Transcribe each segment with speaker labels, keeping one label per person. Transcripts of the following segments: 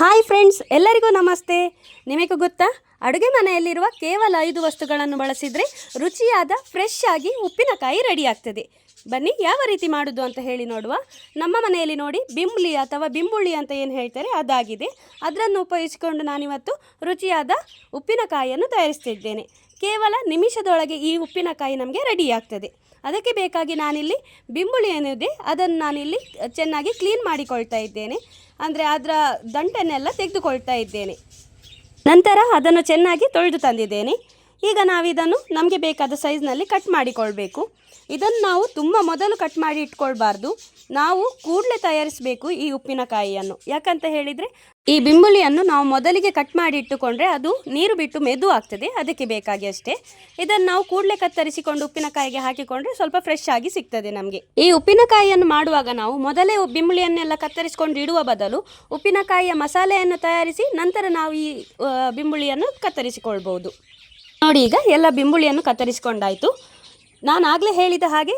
Speaker 1: Hi friends, ಎಲ್ಲರಿಗೂ ನಮಸ್ತೆ. ನಿಮಗೆ ಗೊತ್ತಾ? ಅಡುಗೆ ಮನೆಯಲ್ಲಿರುವ ಕೇವಲ ಐದು ವಸ್ತುಗಳನ್ನು ಬಳಸಿದರೆ ರುಚಿಯಾದ ಫ್ರೆಶ್ ಆಗಿ ಉಪ್ಪಿನಕಾಯಿ ರೆಡಿ ಆಗ್ತದೆ. ಬನ್ನಿ, ಯಾವ ರೀತಿ ಮಾಡೋದು ಅಂತ ಹೇಳಿ ನೋಡುವ. ನಮ್ಮ ಮನೆಯಲ್ಲಿ ನೋಡಿ ಬಿಂಬುಳಿ ಅಥವಾ ಬಿಂಬುಳಿ ಅಂತ ಏನು ಹೇಳ್ತಾರೆ, ಅದಾಗಿದೆ. ಅದರನ್ನು ಉಪಯೋಗಿಸಿಕೊಂಡು ನಾನಿವತ್ತು ರುಚಿಯಾದ ಉಪ್ಪಿನಕಾಯಿಯನ್ನು ತಯಾರಿಸ್ತಿದ್ದೇನೆ. ಕೇವಲ ನಿಮಿಷದೊಳಗೆ ಈ ಉಪ್ಪಿನಕಾಯಿ ನಮಗೆ ರೆಡಿ ಆಗ್ತದೆ. ಅದಕ್ಕೆ ಬೇಕಾಗಿ ನಾನಿಲ್ಲಿ ಬಿಂಬುಳಿ ಏನಿದೆ ಅದನ್ನು ನಾನಿಲ್ಲಿ ಚೆನ್ನಾಗಿ ಕ್ಲೀನ್ ಮಾಡಿಕೊಳ್ತಾ ಇದ್ದೇನೆ. ಅಂದರೆ ಅದರ ದಂಟನ್ನೆಲ್ಲ ತೆಗೆದುಕೊಳ್ತಾ ಇದ್ದೇನೆ. ನಂತರ ಅದನ್ನು ಚೆನ್ನಾಗಿ ತೊಳೆದು ತಂದಿದ್ದೇನೆ. ಈಗ ನಾವಿದನ್ನು ನಮಗೆ ಬೇಕಾದ ಸೈಜ್ನಲ್ಲಿ ಕಟ್ ಮಾಡಿಕೊಳ್ಬೇಕು. ಇದನ್ನು ನಾವು ತುಂಬ ಮೊದಲು ಕಟ್ ಮಾಡಿ ಇಟ್ಕೊಳ್ಬಾರ್ದು. ನಾವು ಕೂಡಲೇ ತಯಾರಿಸಬೇಕು ಈ ಉಪ್ಪಿನಕಾಯಿಯನ್ನು. ಯಾಕಂತ ಹೇಳಿದರೆ, ಈ ಬಿಂಬುಳಿಯನ್ನು ನಾವು ಮೊದಲಿಗೆ ಕಟ್ ಮಾಡಿ ಇಟ್ಟುಕೊಂಡ್ರೆ ಅದು ನೀರು ಬಿಟ್ಟು ಮೆದು ಆಗ್ತದೆ, ಅದಕ್ಕೆ ಬೇಕಾಗಿ ಅಷ್ಟೇ. ಇದನ್ನು ನಾವು ಕೂಡಲೇ ಕತ್ತರಿಸಿಕೊಂಡು ಉಪ್ಪಿನಕಾಯಿಗೆ ಹಾಕಿಕೊಂಡ್ರೆ ಸ್ವಲ್ಪ ಫ್ರೆಶ್ ಆಗಿ ಸಿಗ್ತದೆ ನಮಗೆ. ಈ ಉಪ್ಪಿನಕಾಯಿಯನ್ನು ಮಾಡುವಾಗ ನಾವು ಮೊದಲೇ ಬಿಂಬುಳಿಯನ್ನೆಲ್ಲ ಕತ್ತರಿಸಿಕೊಂಡು ಇಡುವ ಬದಲು ಉಪ್ಪಿನಕಾಯಿಯ ಮಸಾಲೆಯನ್ನು ತಯಾರಿಸಿ ನಂತರ ನಾವು ಈ ಬಿಂಬುಳಿಯನ್ನು ಕತ್ತರಿಸಿಕೊಳ್ಬೋದು ನೋಡಿ ಈಗ ಎಲ್ಲ ಬಿಂಬುಳಿಯನ್ನು ಕತ್ತರಿಸಿಕೊಂಡಾಯಿತು. ನಾನು ಆಗಲೇ ಹೇಳಿದ ಹಾಗೆ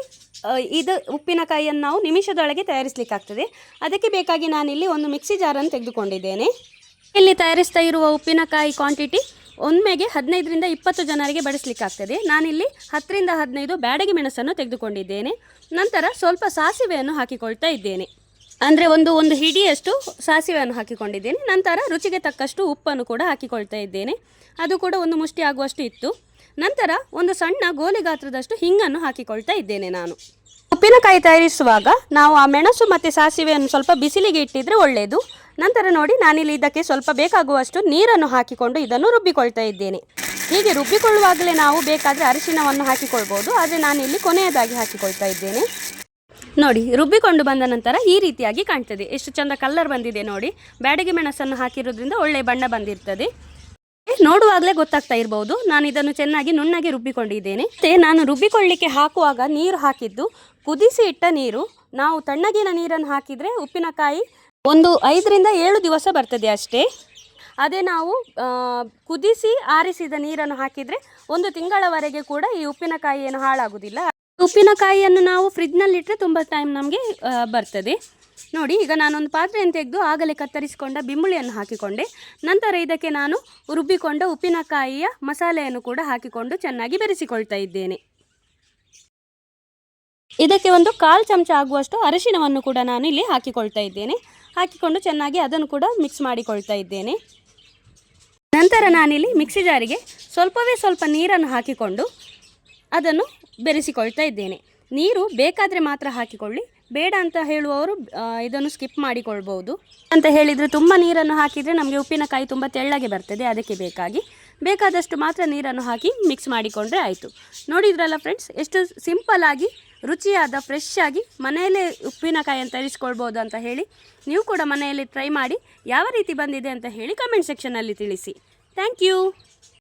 Speaker 1: ಇದು ಉಪ್ಪಿನಕಾಯಿಯನ್ನು ನಾವು ನಿಮಿಷದೊಳಗೆ ತಯಾರಿಸಲಿಕ್ಕಾಗ್ತದೆ. ಅದಕ್ಕೆ ಬೇಕಾಗಿ ನಾನಿಲ್ಲಿ ಒಂದು ಮಿಕ್ಸಿ ಜಾರನ್ನು ತೆಗೆದುಕೊಂಡಿದ್ದೇನೆ. ಇಲ್ಲಿ ತಯಾರಿಸ್ತಾ ಇರುವ ಉಪ್ಪಿನಕಾಯಿ ಕ್ವಾಂಟಿಟಿ ಒಮ್ಮೆಗೆ ಹದಿನೈದರಿಂದ ಇಪ್ಪತ್ತು ಜನರಿಗೆ ಬಡಿಸಲಿಕ್ಕಾಗ್ತದೆ. ನಾನಿಲ್ಲಿ ಹತ್ತರಿಂದ ಹದಿನೈದು ಬ್ಯಾಡಗಿ ಮೆಣಸನ್ನು ತೆಗೆದುಕೊಂಡಿದ್ದೇನೆ. ನಂತರ ಸ್ವಲ್ಪ ಸಾಸಿವೆಯನ್ನು ಹಾಕಿಕೊಳ್ತಾ ಇದ್ದೇನೆ. ಅಂದರೆ ಒಂದು ಒಂದು ಹಿಡಿಯಷ್ಟು ಸಾಸಿವೆಯನ್ನು ಹಾಕಿಕೊಂಡಿದ್ದೇನೆ. ನಂತರ ರುಚಿಗೆ ತಕ್ಕಷ್ಟು ಉಪ್ಪನ್ನು ಕೂಡ ಹಾಕಿಕೊಳ್ತಾ ಇದ್ದೇನೆ. ಅದು ಕೂಡ ಒಂದು ಮುಷ್ಟಿ ಆಗುವಷ್ಟು ಇತ್ತು. ನಂತರ ಒಂದು ಸಣ್ಣ ಗೋಲಿ ಗಾತ್ರದಷ್ಟು ಹಿಂಗನ್ನು ಹಾಕಿಕೊಳ್ತಾ ಇದ್ದೇನೆ ನಾನು. ಉಪ್ಪಿನಕಾಯಿ ತಯಾರಿಸುವಾಗ ನಾವು ಆ ಮೆಣಸು ಮತ್ತು ಸಾಸಿವೆಯನ್ನು ಸ್ವಲ್ಪ ಬಿಸಿಲಿಗೆ ಇಟ್ಟಿದ್ರೆ ಒಳ್ಳೆಯದು ನಂತರ ನೋಡಿ, ನಾನಿಲ್ಲಿ ಇದಕ್ಕೆ ಸ್ವಲ್ಪ ಬೇಕಾಗುವಷ್ಟು ನೀರನ್ನು ಹಾಕಿಕೊಂಡು ಇದನ್ನು ರುಬ್ಬಿಕೊಳ್ತಾ ಇದ್ದೇನೆ. ಹೀಗೆ ರುಬ್ಬಿಕೊಳ್ಳುವಾಗಲೇ ನಾವು ಬೇಕಾದರೆ ಅರಿಶಿನವನ್ನು ಹಾಕಿಕೊಳ್ಬೋದು. ಆದರೆ ನಾನಿಲ್ಲಿ ಕೊನೆಯದಾಗಿ ಹಾಕಿಕೊಳ್ತಾ ಇದ್ದೇನೆ. ನೋಡಿ, ರುಬ್ಬಿಕೊಂಡು ಬಂದ ನಂತರ ಈ ರೀತಿಯಾಗಿ ಕಾಣ್ತದೆ. ಎಷ್ಟು ಚಂದ ಕಲರ್ ಬಂದಿದೆ ನೋಡಿ. ಬ್ಯಾಡಗಿ ಮೆಣಸನ್ನು ಹಾಕಿರೋದ್ರಿಂದ ಒಳ್ಳೆ ಬಣ್ಣ ಬಂದಿರ್ತದೆ. ನೋಡುವಾಗಲೇ ಗೊತ್ತಾಗ್ತಾ ಇರಬಹುದು ನಾನು ಇದನ್ನು ಚೆನ್ನಾಗಿ ನುಣ್ಣಗೆ ರುಬ್ಬಿಕೊಂಡಿದ್ದೇನೆ. ಮತ್ತೆ ನಾನು ರುಬ್ಬಿಕೊಳ್ಳಿಕ್ಕೆ ಹಾಕುವಾಗ ನೀರು ಹಾಕಿದ್ದು, ಕುದಿಸಿ ಇಟ್ಟ ನೀರು. ನಾವು ತಣ್ಣಗಿನ ನೀರನ್ನು ಹಾಕಿದರೆ ಉಪ್ಪಿನಕಾಯಿ ಒಂದು ಐದರಿಂದ ಏಳು ದಿವಸ ಬರ್ತದೆ ಅಷ್ಟೇ. ಅದೇ ನಾವು ಕುದಿಸಿ ಆರಿಸಿದ ನೀರನ್ನು ಹಾಕಿದರೆ ಒಂದು ತಿಂಗಳವರೆಗೆ ಕೂಡ ಈ ಉಪ್ಪಿನಕಾಯಿ ಏನು ಹಾಳಾಗುವುದಿಲ್ಲ. ಉಪ್ಪಿನಕಾಯಿಯನ್ನು ನಾವು ಫ್ರಿಜ್ನಲ್ಲಿಟ್ಟರೆ ತುಂಬ ಟೈಮ್ ನಮಗೆ ಬರ್ತದೆ. ನೋಡಿ, ಈಗ ನಾನೊಂದು ಪಾತ್ರೆಯನ್ನು ತೆಗೆದು ಆಗಲೇ ಕತ್ತರಿಸಿಕೊಂಡ ಬಿಂಬುಳಿಯನ್ನು ಹಾಕಿಕೊಂಡೆ. ನಂತರ ಇದಕ್ಕೆ ನಾನು ರುಬ್ಬಿಕೊಂಡ ಉಪ್ಪಿನಕಾಯಿಯ ಮಸಾಲೆಯನ್ನು ಕೂಡ ಹಾಕಿಕೊಂಡು ಚೆನ್ನಾಗಿ ಬೆರೆಸಿಕೊಳ್ತಾ ಇದ್ದೇನೆ. ಇದಕ್ಕೆ ಒಂದು ಕಾಲು ಚಮಚ ಆಗುವಷ್ಟು ಅರಿಶಿನವನ್ನು ಕೂಡ ನಾನು ಇಲ್ಲಿ ಹಾಕಿಕೊಳ್ತಾ ಇದ್ದೇನೆ. ಹಾಕಿಕೊಂಡು ಚೆನ್ನಾಗಿ ಅದನ್ನು ಕೂಡ ಮಿಕ್ಸ್ ಮಾಡಿಕೊಳ್ತಾ ಇದ್ದೇನೆ. ನಂತರ ನಾನಿಲ್ಲಿ ಮಿಕ್ಸಿ ಜಾರಿಗೆ ಸ್ವಲ್ಪವೇ ಸ್ವಲ್ಪ ನೀರನ್ನು ಹಾಕಿಕೊಂಡು ಅದನ್ನು ಬೆರೆಸಿಕೊಳ್ತಾ ಇದ್ದೇನೆ. ನೀರು ಬೇಕಾದರೆ ಮಾತ್ರ ಹಾಕಿಕೊಳ್ಳಿ. ಬೇಡ ಅಂತ ಹೇಳುವವರು ಇದನ್ನು ಸ್ಕಿಪ್ ಮಾಡಿಕೊಳ್ಬೋದು ಅಂತ ಹೇಳಿದರೆ ತುಂಬ ನೀರನ್ನು ಹಾಕಿದರೆ ನಮಗೆ ಉಪ್ಪಿನಕಾಯಿ ತುಂಬ ತೆಳ್ಳಗೆ ಬರ್ತದೆ, ಅದಕ್ಕೆ ಬೇಕಾಗಿ. ಬೇಕಾದಷ್ಟು ಮಾತ್ರ ನೀರನ್ನು ಹಾಕಿ ಮಿಕ್ಸ್ ಮಾಡಿಕೊಂಡ್ರೆ ಆಯಿತು. ನೋಡಿದ್ರಲ್ಲ ಫ್ರೆಂಡ್ಸ್ ಎಷ್ಟು ಸಿಂಪಲ್ ಆಗಿ, ರುಚಿಯಾದ ಫ್ರೆಶ್ ಆಗಿ ಮನೆಯಲ್ಲೇ ಉಪ್ಪಿನಕಾಯಿಯನ್ನು ತರಿಸ್ಕೊಳ್ಬೋದು ಅಂತ ಹೇಳಿ ನೀವು ಕೂಡ ಮನೆಯಲ್ಲಿ ಟ್ರೈ ಮಾಡಿ ಯಾವ ರೀತಿ ಬಂದಿದೆ ಅಂತ ಹೇಳಿ ಕಮೆಂಟ್ ಸೆಕ್ಷನಲ್ಲಿ ತಿಳಿಸಿ. Thank you